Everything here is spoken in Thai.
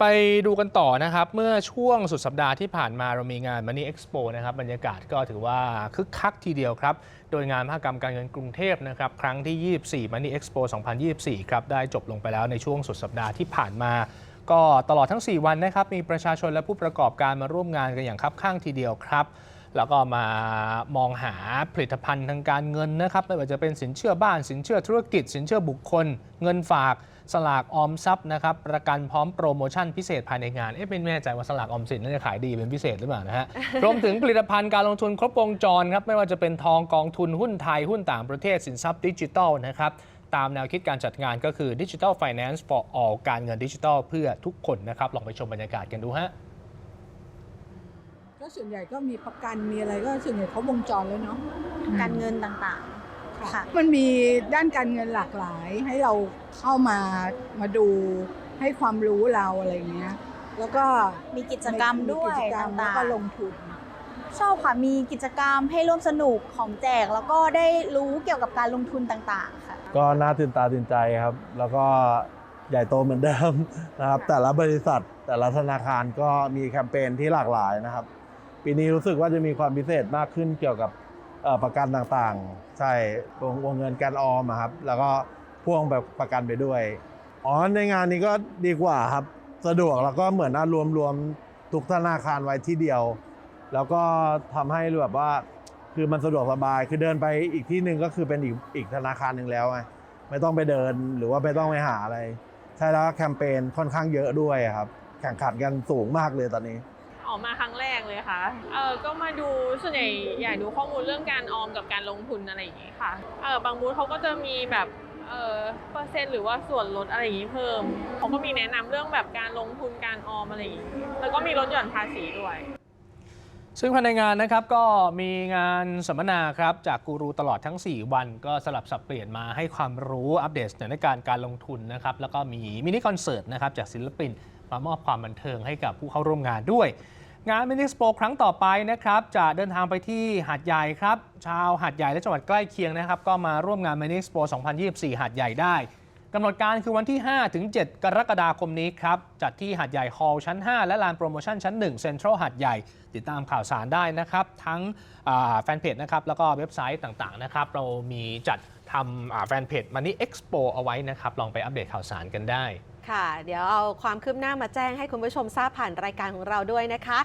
ไปดูกันต่อนะครับ เมื่อช่วงสุดสัปดาห์ที่ผ่านมาเรามีงาน Money Expo นะครับบรรยากาศก็ถือว่าคึกคักทีเดียวครับ โดยงานมหกรรมการเงินกรุงเทพนะครับครั้งที่ 24 Money Expo 2024 ครับได้จบลงไปแล้วในช่วงสุดสัปดาห์ที่ผ่านมา ก็ตลอดทั้ง 4 วันนะครับมีประชาชนและผู้ประกอบการมาร่วมงานกันอย่างคับข้างทีเดียวครับ แล้วก็มามองหาผลิตภัณฑ์ทางการเงินนะครับไม่ว่าจะเป็นสินเชื่อบ้าน สินเชื่อธุรกิจ สินเชื่อบุคคล เงินฝากสลากออมทรัพย์นะครับประกันพร้อมโปรโมชั่นพิเศษภายในงานเอ๊ะไม่แน่ใจว่าสลากออมสินน่าจะขายดีเป็นพิเศษหรือเปล่านะฮะรวมถึงผลิตภัณฑ์การลงทุนครบวงจรครับไม่ว่าจะเป็นทองกองทุนหุ้นไทยหุ้นต่างประเทศสินทรัพย์ดิจิทัลนะครับตามแนวคิดการจัดงานก็คือ Digital Finance for All การเงินดิจิทัลเพื่อทุกคนนะครับลองไปชมบรรยากาศกันดูฮะก็ ส่วนใหญ่ก็มีประกันมีอะไรก็ส่วนใหญ่เขาวงจรแล้วเนาะการเงินต่างๆค่ะมันมีด้านการเงินหลากหลายให้เราเข้ามามาดูให้ความรู้เราอะไรอย่างเงี้ยแล้วก็มีกิจกรรมด้วยกิจกรรมแล้วต่างก็ลงทุนๆชอบค่ะมีกิจกรรมให้ร่วมสนุกของแจก แล้วก็ได้รู้เกี่ยวกับการลงทุนต่างๆค่ะก็น่าตื่นตาตื่นใจครับ แล้วก็ใหญ่โตเหมือนเดิมนะครับ แต่ละบริษัทแต่ละธนาคารก็มีแคมเปญที่หลากหลายนะครับ ปีนี้รู้สึกว่าจะมีความพิเศษมากขึ้นเกี่ยวกับประกันต่างๆ ใช่วงวงเงินการออมครับ แล้วก็พ่วงแบบประกันไปด้วย อ๋อ ในงานนี้ก็ดีกว่าครับ สะดวกแล้วก็เหมือนรวมรวมทุกธนาคารไว้ที่เดียว แล้วก็ทำให้แบบว่า คือมันสะดวกสบาย คือเดินไปอีกที่หนึ่งก็คือเป็นอีกอีกธนาคารหนึ่งแล้วไง ไม่ต้องไปเดินหรือว่าไม่ต้องไปหาอะไร ใช่แล้วแคมเปญค่อนข้างเยอะด้วยครับ แข่งขันกันสูงมากเลยตอนนี้ ออกมาครั้งแรกเลยค่ะเออก็มาดูส่วนใหญ่อยากดูข้อมูลเรื่องการออมกับการลงทุนอะไรอย่างงี้ค่ะเออบางบูธเขาก็จะมีแบบเออเปอร์เซ็นต์หรือว่าส่วนลดอะไรอย่างงี้เพิ่มเขาก็มีแนะนำเรื่องแบบการลงทุนการออมอะไรอย่างงี้แล้วก็มีลดหย่อนภาษีด้วย ซึ่งภายในงานนะครับก็มีงานสัมมนาครับจากกูรูตลอดทั้ง 4 วัน ก็สลับสับเปลี่ยนมาให้ความรู้อัปเดตสถานการณ์การลงทุนนะครับแล้วก็มีมินิคอนเสิร์ตนะครับจากศิลปิน มามอบความบันเทิงให้กับผู้เข้าร่วมงานด้วย งานมินิสโปครั้งต่อไปนะครับ จะเดินทางไปที่หาดใหญ่ครับ ชาวหาดใหญ่และจังหวัดใกล้เคียงนะครับ ก็มาร่วมงานมินิสโป2024 หาดใหญ่ได้กำหนดการคือวันที่ 5 ถึง 7 กรกฎาคมนี้ครับ จัดที่หาดใหญ่ฮอลล์ชั้น 5 และลานโปรโมชั่นชั้น 1 เซ็นทรัลหาดใหญ่ ติดตามข่าวสารได้นะครับ ทั้งแฟนเพจนะครับ แล้วก็เว็บไซต์ต่างๆนะครับ เรามีจัดทำแฟนเพจ Money Expo เอาไว้นะครับ ลองไปอัปเดตข่าวสารกันได้ ค่ะ เดี๋ยวเอาความคืบหน้ามาแจ้งให้คุณผู้ชมทราบผ่านรายการของเราด้วยนะคะ